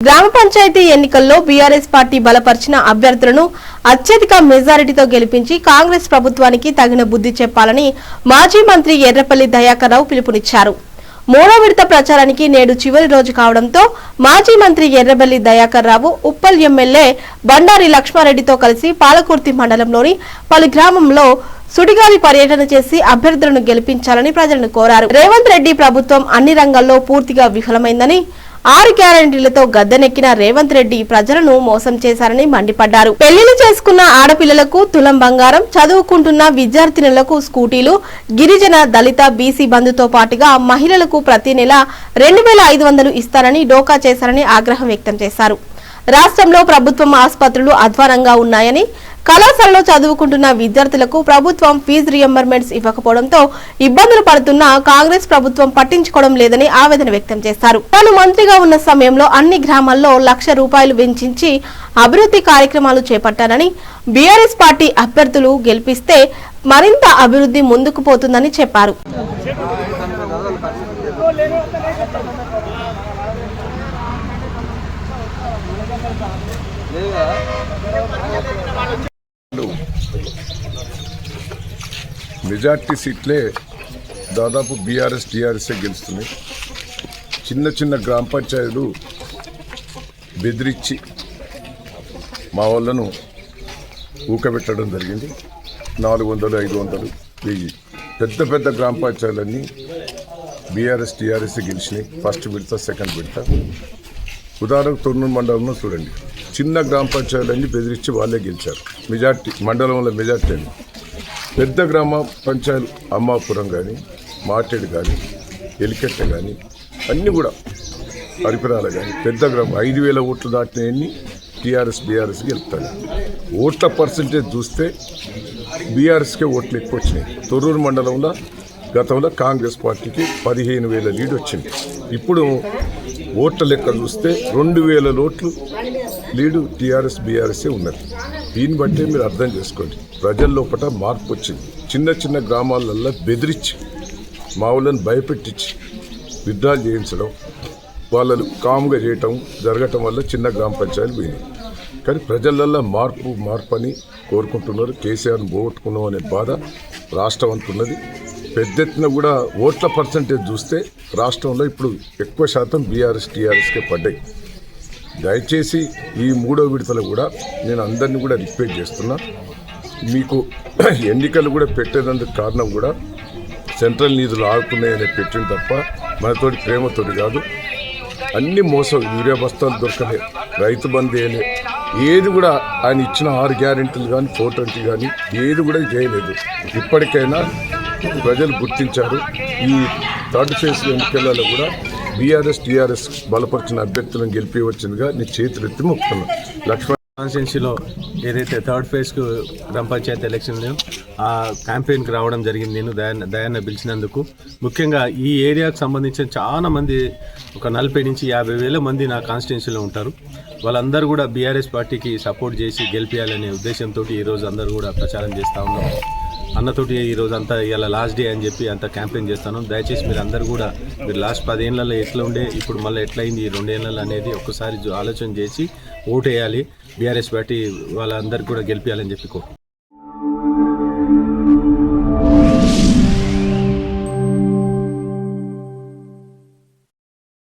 గ్రామ పంచాయతీ ఎన్నికల్లో BRS party బలపరిచిన అభ్యర్థులను అత్యధిక మెజారిటీతో గెలిపించి కాంగ్రెస్ ప్రభుత్వానికి తగిన బుద్ధి చెప్పాలని మాజీ మంత్రి ఎర్రపల్లి దయాకర్రావు పిలుపునిచ్చారు. మూడో విడత ప్రచారానికి నేడు చివరి రోజు కావడంతో మాజీ మంత్రి ఎర్రబెల్లి దయాకర్ రావు ఉప్పల్ ఎమ్మెల్యే బండారి లక్ష్మారెడ్డితో కలిసి పాలకుర్తి మండలంలోని పలు గ్రామంలో సుడిగాలి పర్యటన చేసి అభ్యర్థులను గెలిపించాలని ప్రజలను కోరారు. రేవంత్ రెడ్డి ప్రభుత్వం అన్ని రంగాల్లో పూర్తిగా విఫలమైందని ఆరు గ్యారంటీలతో గద్దెనెక్కిన రేవంత్ రెడ్డి ప్రజలను మోసం చేశారని మండిపడ్డారు. పెళ్ళిళ్ళు చేసుకున్న ఆడపిల్లలకు తులం బంగారం చదువుకుంటున్న విద్యార్థినులకు స్కూటీలు గిరిజన దళిత బీసీ బంధుతో పాటుగా మహిళలకు ప్రతి నెల రెండు వేల ఐదు వందలు ఇస్తారని డోకా చేశారని ఆగ్రహం వ్యక్తం చేశారు. రాష్ట్రంలో ప్రభుత్వం ఆసుపత్రులు అధ్వానంగా ఉన్నాయని కళాశాలలో చదువుకుంటున్న విద్యార్థులకు ప్రభుత్వం ఫీజు రియంబర్మెంట్స్ ఇవ్వకపోవడంతో ఇబ్బందులు పడుతున్న కాంగ్రెస్ ప్రభుత్వం పట్టించుకోవడం లేదని ఆవేదన వ్యక్తం చేశారు. తాను మంత్రిగా ఉన్న సమయంలో అన్ని గ్రామాల్లో లక్ష రూపాయలు వెంచించి అభివృద్ధి కార్యక్రమాలు చేపట్టానని బీఆర్ఎస్ పార్టీ అభ్యర్థులు గెలిపిస్తే మరింత అభివృద్ధి ముందుకు పోతుందని చెప్పారు. మెజార్టీ సీట్లే దాదాపు బీఆర్ఎస్ టీఆర్ఎస్ఏ గెలుస్తున్నాయి. చిన్న చిన్న గ్రామ పంచాయతీలు బెదిరించి మా వాళ్ళను ఊకబెట్టడం జరిగింది. నాలుగు వందలు ఐదు వందలు వెయ్యి పెద్ద పెద్ద గ్రామ పంచాయతీలన్నీ బీఆర్ఎస్ టీఆర్ఎస్ గెలిచినాయి. ఫస్ట్ విడత సెకండ్ విడత. ఉదాహరణకు తొర్నూరు మండలంలో చూడండి. చిన్న గ్రామ పంచాయతీలన్నీ బెదిరించి వాళ్ళే గెలిచారు. మెజార్టీ మండలంలో మెజార్టీ అని పెద్ద గ్రామ పంచాయతీ అమ్మాపురం కానీ మార్టెడ్ కానీ ఎలికెట్ట కానీ అన్నీ కూడా పరికరాలు కానీ పెద్ద గ్రామం ఐదు వేల ఓట్లు దాటినవన్నీ టీఆర్ఎస్ బీఆర్ఎస్ గెలుపుతారు. ఓట్ల పర్సంటేజ్ చూస్తే బీఆర్ఎస్కే ఓట్లు ఎక్కువ వచ్చినాయి. తొర్రూరు మండలంలో గతంలో కాంగ్రెస్ పార్టీకి పదిహేను వేల లీడ్ వచ్చింది. ఇప్పుడు ఓట్ల లెక్క చూస్తే రెండు వేల ఓట్లు లీడు టీఆర్ఎస్ బీఆర్ఎస్ఏ ఉన్నది. దీన్ని బట్టే మీరు అర్థం చేసుకోండి. ప్రజల్లోపట మార్పు వచ్చింది. చిన్న చిన్న గ్రామాలల్లో బెదిరించి మా భయపెట్టించి విడ్డాలు చేయించడం వాళ్ళను కాముగా చేయటం జరగటం వల్ల చిన్న గ్రామ పంచాయతీలు పోయినాయి. కానీ ప్రజలల్లో మార్పు మార్పు అని కోరుకుంటున్నారు. కేసీఆర్ని పోగొట్టుకున్నాం అనే బాధ రాష్ట్రం అంటున్నది పెద్ద ఎత్తున కూడా ఓట్ల పర్సంటేజ్ చూస్తే రాష్ట్రంలో ఇప్పుడు ఎక్కువ శాతం బీఆర్ఎస్ టీఆర్ఎస్కే పడ్డాయి. దయచేసి ఈ మూడో విడతలు కూడా నేను అందరినీ కూడా రిక్వెస్ట్ చేస్తున్నా మీకు ఎన్నికలు కూడా పెట్టేదందుకు కారణం కూడా సెంట్రల్ నిధులు ఆడుతున్నాయని పెట్టింది తప్ప మనతోటి ప్రేమతోటి కాదు. అన్ని మోసం యూరియా బస్తాలు దొరకలే రైతు బంధు ఏది కూడా ఆయన ఇచ్చిన ఆరు గ్యారెంటీలు కానీ ఫోర్ ట్వంటీ కానీ ఏది కూడా చేయలేదు. ఇప్పటికైనా ప్రజలు గుర్తించారు. ఈ థర్డ్ ఫేజ్ ఎన్నికలలో కూడా బీఆర్ఎస్ టీఆర్ఎస్ బలపరిచిన అభ్యర్థులను గెలిపివచ్చిందిగా నీ చేతులెత్తి మొక్కుతున్నాను లక్ష్మణ్ కాన్స్టిట్యున్సీలో ఏదైతే థర్డ్ ఫేజ్కు గ్రామ పంచాయతీ ఎలక్షన్ ఆ క్యాంపెయిన్కి రావడం జరిగింది నేను దయాన్న దయాన్న పిలిచినందుకు. ముఖ్యంగా ఈ ఏరియాకు సంబంధించిన చాలా మంది ఒక నలభై నుంచి యాభై వేల మంది నా కాన్స్టిట్యున్సీలో ఉంటారు. వాళ్ళందరూ కూడా బీఆర్ఎస్ పార్టీకి సపోర్ట్ చేసి గెలిపించాలనే ఉద్దేశంతో ఈరోజు అందరూ కూడా ప్రచారం చేస్తూ ఉన్నాం. అన్నతోటి ఈరోజు అంతా ఇలా లాస్ట్ డే అని చెప్పి అంత క్యాంపెయిన్ చేస్తాను. దయచేసి మీరు అందరు కూడా మీరు లాస్ట్ పదేళ్ళలో ఎట్లా ఉండే ఇప్పుడు మళ్ళీ ఎట్లయింది ఈ రెండేళ్ళలో అనేది ఒక్కసారి ఆలోచన చేసి ఓటేయాలి. బీఆర్ఎస్ పార్టీ వాళ్ళందరికీ కూడా గెలిపించాలని చెప్పి కోరు